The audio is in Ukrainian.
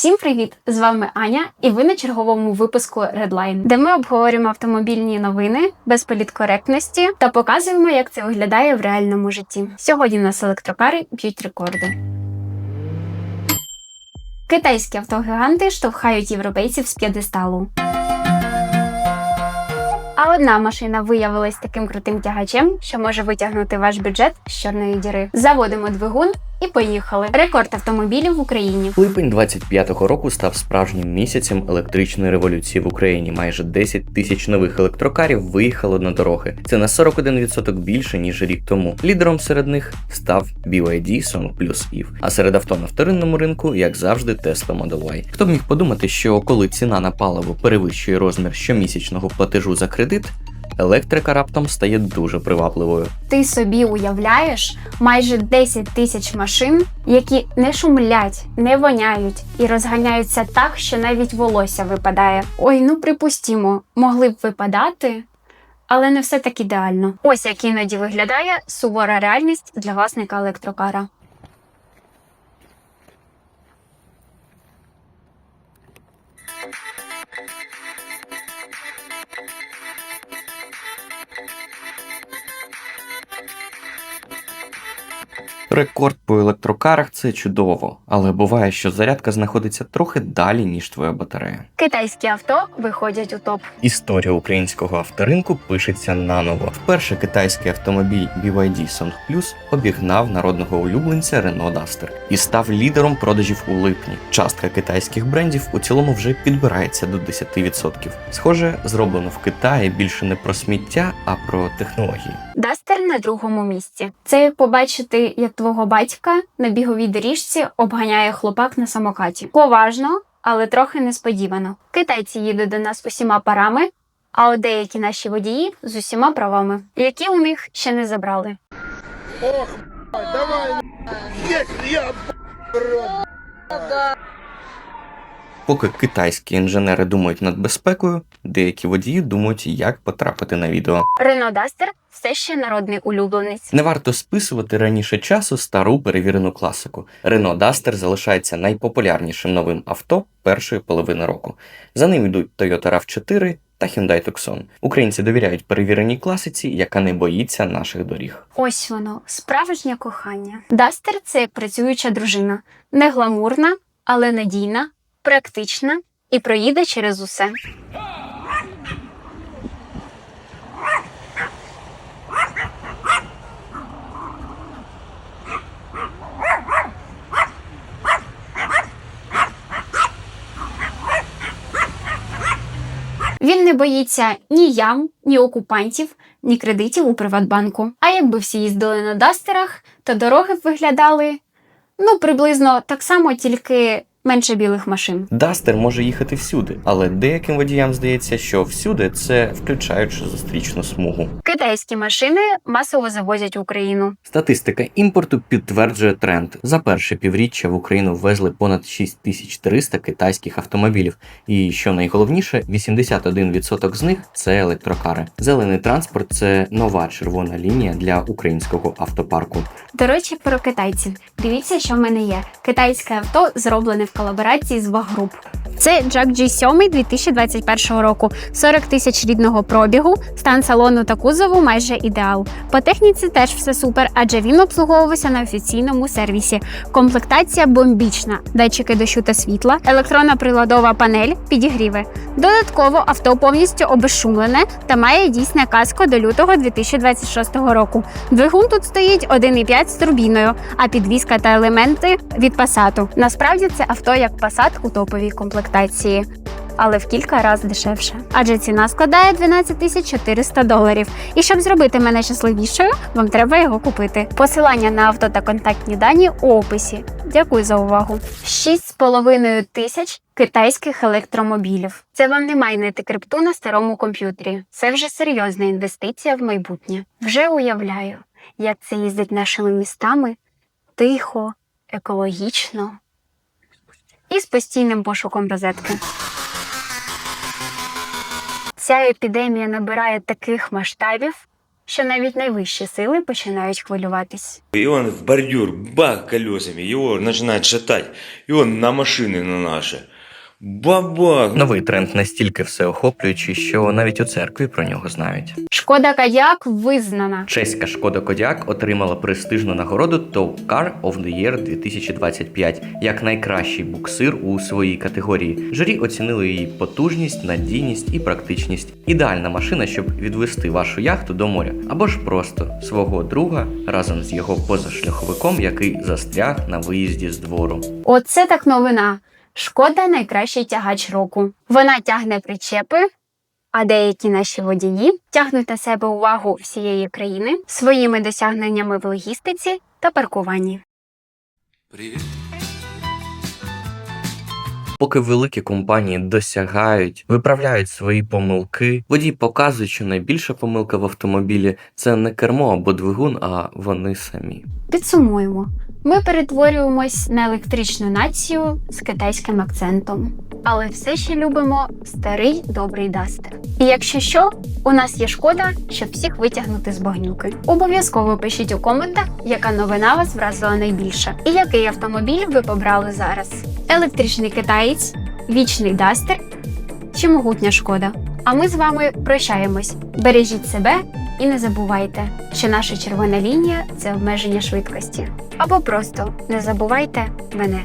Всім привіт! З вами Аня, і ви на черговому випуску Redline, де ми обговорюємо автомобільні новини без політкоректності та показуємо, як це виглядає в реальному житті. Сьогодні у нас електрокари б'ють рекорди. Китайські автогіганти штовхають європейців з п'єдесталу. А одна машина виявилась таким крутим тягачем, що може витягнути ваш бюджет з чорної діри. Заводимо двигун і поїхали. Рекорд автомобілів в Україні. Липень 25-го року став справжнім місяцем електричної революції в Україні. Майже 10 тисяч нових електрокарів виїхало на дороги. Це на 41% більше ніж рік тому. Лідером серед них став BYD Song Plus EV. А серед авто на вторинному ринку, як завжди, Tesla Model Y. Хто б міг подумати, що коли ціна на паливо перевищує розмір щомісячного платежу за кредит, електрика раптом стає дуже привабливою. Ти собі уявляєш майже 10 тисяч машин, які не шумлять, не воняють і розганяються так, що навіть волосся випадає. Ой, ну припустімо, могли б випадати. Але не все так ідеально. Ось як іноді виглядає сувора реальність для власника електрокара. Рекорд по електрокарах це чудово, але буває, що зарядка знаходиться трохи далі, ніж твоя батарея. Китайські авто виходять у топ. Історія українського авторинку пишеться наново. Вперше китайський автомобіль BYD Song Plus обігнав народного улюбленця Renault Duster і став лідером продажів у липні. Частка китайських брендів у цілому вже підбирається до 10%. Схоже, зроблено в Китаї більше не про сміття, а про технології. Дастер на другому місці. Це побачити, як твого батька на біговій доріжці обганяє хлопак на самокаті. Поважно, але трохи несподівано. Китайці їдуть до нас усіма парами, а от деякі наші водії з усіма правами, які у них ще не забрали. Ох, давай, я Поки китайські інженери думають над безпекою, деякі водії думають, як потрапити на відео. Рено Дастер все ще народний улюбленець. Не варто списувати раніше часу стару перевірену класику. Renault Duster залишається найпопулярнішим новим авто першої половини року. За ним йдуть Toyota RAV4 та Hyundai Tucson. Українці довіряють перевіреній класиці, яка не боїться наших доріг. Ось воно, справжнє кохання. Дастер це як працююча дружина, не гламурна, але надійна, практична і проїде через усе. Він не боїться ні ям, ні окупантів, ні кредитів у Приватбанку. А якби всі їздили на дастерах, то дороги б виглядали ну приблизно так само, тільки менше білих машин. Duster може їхати всюди, але деяким водіям здається, що всюди це включаючи зустрічну смугу. Китайські машини масово завозять в Україну. Статистика імпорту підтверджує тренд. За перше півріччя в Україну ввезли понад 6300 китайських автомобілів, і що найголовніше, 81% з них це електрокари. Зелений транспорт це нова червона лінія для українського автопарку. До речі, про китайців. Дивіться, що в мене є. Китайське авто зроблене колаборації з Вагруп. Це Jack G7 2021 року, 40 тисяч рідного пробігу, стан салону та кузову майже ідеал. По техніці теж все супер, адже він обслуговувався на офіційному сервісі. Комплектація бомбічна, датчики дощу та світла, електронна приладова панель, підігріви. Додатково авто повністю обезшумлене та має дійсне каско до лютого 2026 року. Двигун тут стоїть 1,5 з турбіною, а підвізка та елементи від Passat. Насправді це авто як Passat у топовій комплектації. Але в кілька разів дешевше, адже ціна складає 12 тисяч 400 доларів. І щоб зробити мене щасливішою, вам треба його купити. Посилання на авто та контактні дані у описі. Дякую за увагу. 6,5 тисяч китайських електромобілів. Це вам не майнити крипту на старому комп'ютері. Це вже серйозна інвестиція в майбутнє. Вже уявляю, як це їздить нашими містами тихо, екологічно і з постійним пошуком розетки. Ця епідемія набирає таких масштабів, що навіть найвищі сили починають хвилюватись. І він в бордюр, бах, колесами, його починають шатать. і він на машини на наши. Бабах! Новий тренд настільки всеохоплюючий, що навіть у церкві про нього знають. Шкода Кадіак визнана. Чеська Шкода Кодіак отримала престижну нагороду Top Car of the Year 2025 як найкращий буксир у своїй категорії. Журі оцінили її потужність, надійність і практичність. Ідеальна машина, щоб відвести вашу яхту до моря, або ж просто свого друга разом з його позашляховиком, який застряг на виїзді з двору. Оце так новина. Шкода найкращий тягач року. Вона тягне причепи, а деякі наші водії тягнуть на себе увагу всієї країни своїми досягненнями в логістиці та паркуванні. Привет. Поки великі компанії досягають, виправляють свої помилки, водій показує, що найбільша помилка в автомобілі це не кермо або двигун, а вони самі. Підсумуємо. Ми перетворюємось на електричну націю з китайським акцентом, але все ще любимо старий добрий дастер. І якщо що, у нас є шкода, щоб всіх витягнути з багнюки. Обов'язково пишіть у коментах, яка новина вас вразила найбільше, і який автомобіль ви побрали зараз: електричний китаєць, вічний дастер чи могутня шкода. А ми з вами прощаємось. Бережіть себе і не забувайте, що наша червона лінія це обмеження швидкості. Або просто не забувайте мене.